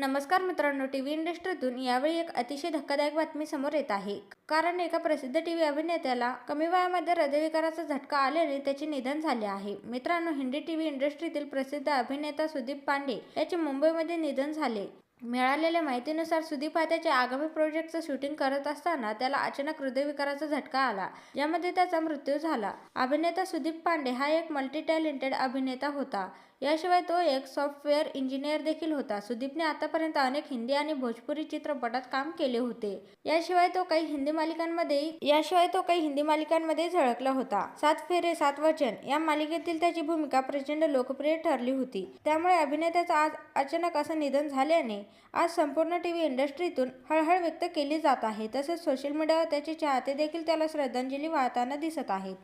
नमस्कार मित्रांनो टीव्ही इंडस्ट्रीतून यावेळी एक अतिशय धक्कादायक बातमी समोर येत आहे. कारण एका प्रसिद्ध टी व्ही अभिनेत्याला कमी वयामध्ये हृदयविकाराचा झटका आल्याने त्याचे निधन झाले आहे. मित्रांनो हिंदी टी व्ही इंडस्ट्रीतील प्रसिद्ध अभिनेता सुदीप पांडे याचे मुंबईमध्ये निधन झाले. मिळालेल्या माहितीनुसार सुदीप हा त्याच्या आगामी प्रोजेक्टचं शूटिंग करत असताना त्याला अचानक हृदयविकाराचा झटका आला ज्यामध्ये त्याचा मृत्यू झाला. अभिनेता सुदीप पांडे हा एक मल्टी टॅलेंटेड अभिनेता होता. याशिवाय तो एक सॉफ्टवेअर इंजिनियर देखील होता. सुदीपने आतापर्यंत अनेक हिंदी आणि भोजपुरी चित्रपटात काम केले होते. याशिवाय तो काही हिंदी मालिकांमध्ये याशिवाय तो काही हिंदी मालिकांमध्ये झळकला होता. सात फेरे सात वचन या मालिकेतील त्याची भूमिका प्रचंड लोकप्रिय ठरली होती. त्यामुळे अभिनेत्याचं आज अचानक असं निधन झाल्याने आज संपूर्ण टीव्ही इंडस्ट्रीतून हळहळ व्यक्त केली जात आहे. तसेच सोशल मीडियावर त्याचे चाहते देखील त्याला श्रद्धांजली वाहताना दिसत आहेत.